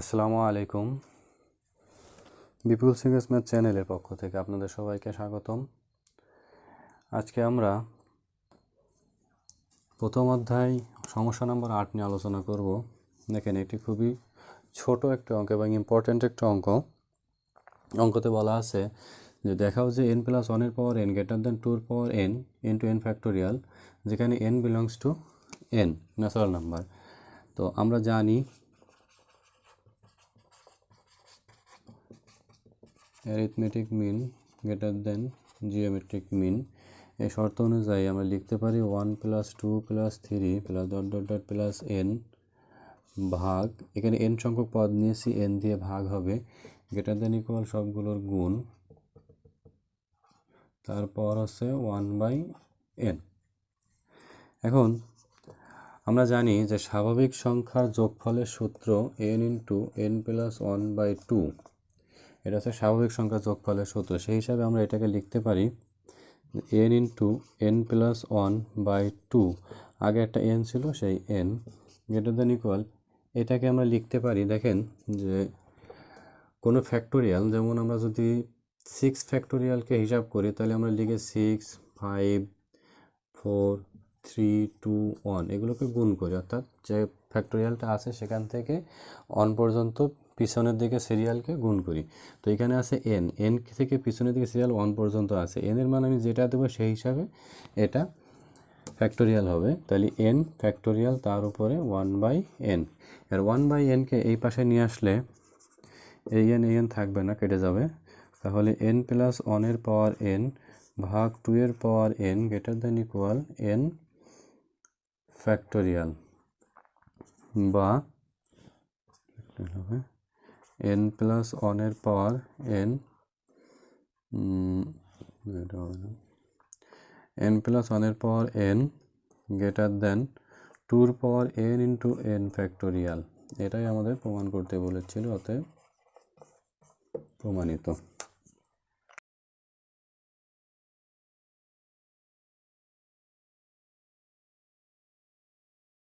আসসালামু আলাইকুম। বিপুল singers math চ্যানেলের পক্ষ থেকে আপনাদের সবাইকে স্বাগতম। আজকে আমরা প্রথম অধ্যায় সমস্যা নম্বর আট নিয়ে আলোচনা করব। দেখেন, এটি খুবই ছোট একটা অঙ্ক এবং ইম্পর্ট্যান্ট একটা অঙ্ক। অঙ্কতে বলা আছে যে দেখাও যে এন প্লাস ওয়ানের পাওয়ার এন গ্রেটার দ্যান টুর power n n two n factorial যেখানে n belongs to n natural number তো আমরা জানি arithmetic mean greater than geometric mean এই শর্ত অনুযায়ী আমরা লিখতে পারি one plus two plus three plus dot dot dot plus n ভাগ। এখানে এন সংখ্যক পদ নিয়েছি এন দিয়ে ভাগ হবে। গ্রেটার দেন ইকুয়াল সবগুলোর গুণ। তারপর হচ্ছে ওয়ান বাই এন এখন আমরা জানি যে স্বাভাবিক সংখ্যার যোগফলের সূত্র n into n plus one by two এটা হচ্ছে স্বাভাবিক সংখ্যা যোগফলের সূত্র। সেই হিসাবে আমরা এটাকে লিখতে পারি n into n plus one by two আগে একটা এন ছিল, সেই এন গ্রেটার দ্যান ইকুয়াল এটাকে আমরা লিখতে পারি, দেখেন, যে কোনো ফ্যাক্টোরিয়াল যেমন আমরা যদি সিক্স ফ্যাক্টোরিয়ালকে হিসাব করি, তাহলে আমরা লিখে six five four three two one এগুলোকে গুণ করি। অর্থাৎ যে ফ্যাক্টোরিয়ালটা আছে সেখান থেকে অন পর্যন্ত পিছনের দিকে সিরিয়ালকে গুণ করি। তো এখানে আছে এন এন থেকে পিছনের দিকে সিরিয়াল ওয়ান পর্যন্ত আছে। এন এর মান আমি যেটা দেবো সেই হিসাবে এটা ফ্যাক্টোরিয়াল হবে। তাহলে এন ফ্যাক্টোরিয়াল তার উপরে ওয়ান বাই এন আর ওয়ান বাই এনকে এই পাশে নিয়ে আসলে এই এন এই এন থাকবে না, কেটে যাবে। তাহলে এন প্লাস ওয়ানের পাওয়ার এন ভাগ টু এর power n greater than equal n factorial বা এন প্লাস ওয়ানের পাওয়ার এন এন প্লাস ওয়ানের পাওয়ার এন গ্রেটার দেন টুর power n into n factorial এটাই আমাদের প্রমাণ করতে বলেছিল, অতএব প্রমাণিত।